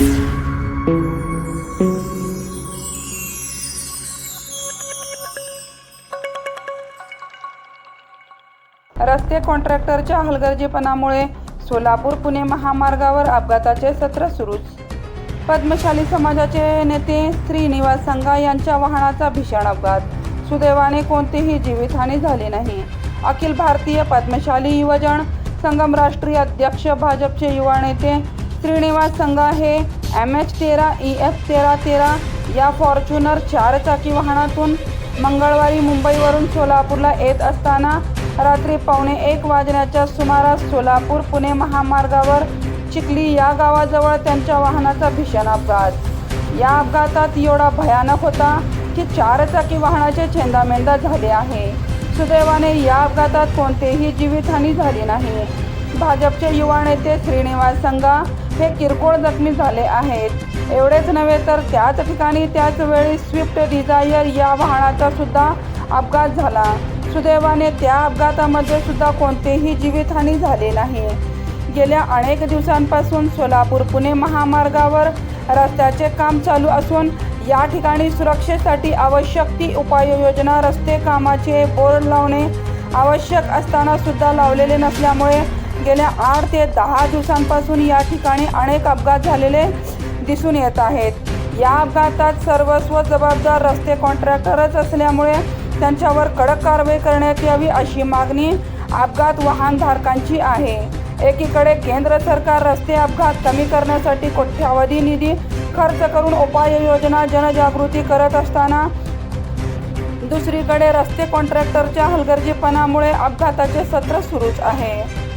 रस्ते कॉन्ट्रॅक्टरच्या हलगर्जीपणामुळे सोलापूर पुणे महामार्गावर अपघाताचे सत्र सुरूच. पद्मशाली समाजाचे नेते श्रीनिवास संघा यांच्या वाहनाचा भीषण अपघात. सुदैवाने कोणतीही जीवितहानी झाली नाही. अखिल भारतीय पद्मशाली युवजन संगम राष्ट्रीय अध्यक्ष भाजपचे युवा नेते श्रीनिवास संघ हे एम एच तेरा ई एफ तेरा तेरा या फॉर्च्युनर चारचाकी वाहनातून मंगळवारी मुंबईवरून सोलापूरला येत असताना रात्री पावणे एक वाजण्याच्या सुमारास सोलापूर पुणे महामार्गावर चिखली या गावाजवळ त्यांच्या वाहनाचा भीषण अपघात. या अपघातात एवढा भयानक होता की चारचाकी वाहनाचे छेंदामेंदा झाले आहे. सुदैवाने या अपघातात कोणतेही जीवितहानी झाली नाही. भाजपचे युवा नेते श्रीनिवास संघा हे किरकोळ जखमी झाले आहेत. एवढेच नव्हे तर त्याच ठिकाणी त्याच वेळी स्विफ्ट डिझायर या वाहनाचा सुद्धा अपघात झाला. सुदैवाने त्या अपघातामध्ये सुद्धा कोणतीही जीवितहानी झाली नाही. गेल्या अनेक दिवसांपासून सोलापूर पुणे महामार्गावर रस्त्याचे काम चालू असून या ठिकाणी सुरक्षेसाठी आवश्यक ती उपाययोजना रस्ते कामाचे बोर्ड लावणे आवश्यक असताना सुद्धा लावलेले नसल्यामुळे गेल्या आठ ते दहा दिवसांपासून या ठिकाणी अनेक अपघात झालेले दिसून येत आहेत. या अपघातात सर्वस्व जबाबदार रस्ते कॉन्ट्रॅक्टरच असल्यामुळे त्यांच्यावर कडक कारवाई करण्यात यावी अशी मागणी अपघात वाहनधारकांची आहे. एकीकडे केंद्र सरकार रस्ते अपघात कमी करण्यासाठी कोट्यावधी निधी खर्च करून उपाययोजना जनजागृती करत असताना दुसरीकडे रस्ते कॉन्ट्रॅक्टरच्या हलगर्जीपणामुळे अपघाताचे सत्र सुरूच आहे.